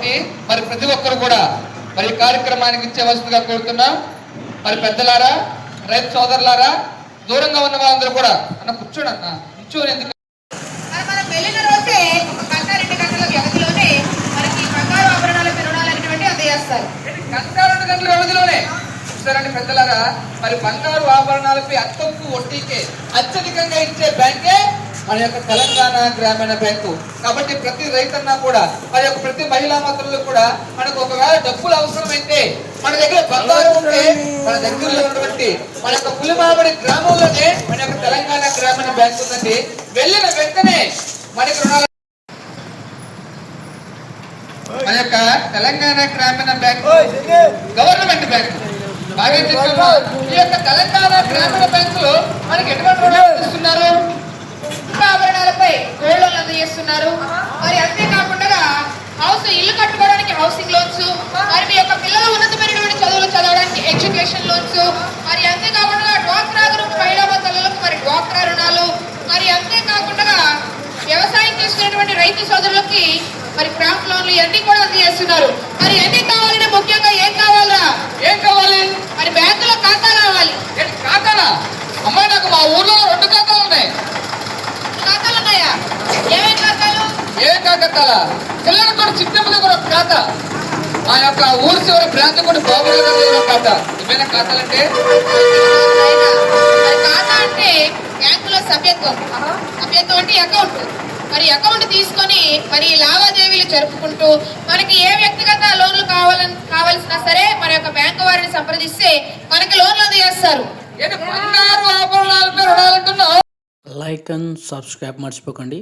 కాబట్టి మరి ప్రతి ఒక్కరు కూడా మరి ఈ కార్యక్రమానికి ఇచ్చేవలసిందిగా కోరుతున్నాం. మరి పెద్దలారా రైతు సోదరులారా దూరంగా ఉన్న వాళ్ళందరూ కూడా అన్న కూర్చోండి అన్న కూర్చోని ఎందుకు? రెండు గంటల వ్యవధిలోనే చూసారండి పెద్దలారా మరి బంగారు ఆభరణాలపై అత్తొక్కు వడ్డీకే అత్యధికంగా ఇచ్చే బ్యాంకే మన యొక్క తెలంగాణ గ్రామీణ బ్యాంకు. కాబట్టి ప్రతి రైతన్నా కూడా మరి యొక్క ప్రతి మహిళా మంత్రులు కూడా మనకు ఒకవేళ డబ్బులు అవసరమైతే మన దగ్గర బంగారం ఉంటే మన దగ్గరలో ఉన్నటువంటి మన యొక్క పులిమామిడి గ్రామంలోనే మన యొక్క తెలంగాణ గ్రామీణ బ్యాంక్ ఉందండి. వెళ్ళిన వెంటనే మనకి రుణాలు మన యొక్క తెలంగాణ గ్రామీణ బ్యాంక్ గవర్నమెంట్ బ్యాంక్. ఈ యొక్క తెలంగాణ గ్రామీణ బ్యాంకులో మనకి ఎటువంటి రుణాలు ఇస్తున్నారు? ఆభరణాలపై గోల్డ్ లోన్లు అందజేస్తున్నారు. మరి అంతేకాకుండా హౌస్ ఇల్లు కట్టుకోవడానికి హౌసింగ్ లోన్స్ మరి మీ యొక్క పిల్లల ఉన్నతమైనటువంటి చదువులు చదవడానికి ఎడ్యుకేషన్ లోన్స్ మరి అంతేకాకుండా డ్వాక్రా గ్రూప్ మహిళా తల్లులకు మరి డ్వాక్రా రుణాలు మరి అంతేకాకుండా వ్యవసాయం చేసుకునేటువంటి రైతు సోదరులకి మరి క్రాప్ లోన్లు ఇవన్నీ కూడా అందజేస్తున్నారు. మరి ఎన్ని కావాలంటే ముఖ్యంగా ఏం కావాలరా? ఏం కావాలి? మరి బ్యాంకులో ఖాతా కావాలి. ఖాతానా? అమ్మాయి నాకు మా ఊర్లో రెండు ఖాతాలు ఉన్నాయి ఖాతాలు ఉన్నాయా ఏమేమి ఖాతాలు కాకతాల పిల్లలకు కూడా చిన్న కూడా ఒక ఖాతా. మా యొక్క ఊరి చివరి బ్రాంచ్ కూడా బాబు ఖాతా. ఇవైనా ఖాతాలంటే? ఖాతా అంటే బ్యాంకులో సభ్యత్వం. సభ్యత్వం అంటే అకౌంట్ మరి అకౌంట్ తీసుకొని మరి లావాదేవీలు జరుపుకుంటూ మనకి ఏ వ్యక్తిగత లోన్లు కావాలని కావాల్సినా సరే మన యొక్క బ్యాంకు వారిని సంప్రదిస్తే మనకి లోన్లు అందజేస్తారు. లైక్ అండ్ సబ్స్క్రైబ్ మర్చిపోకండి.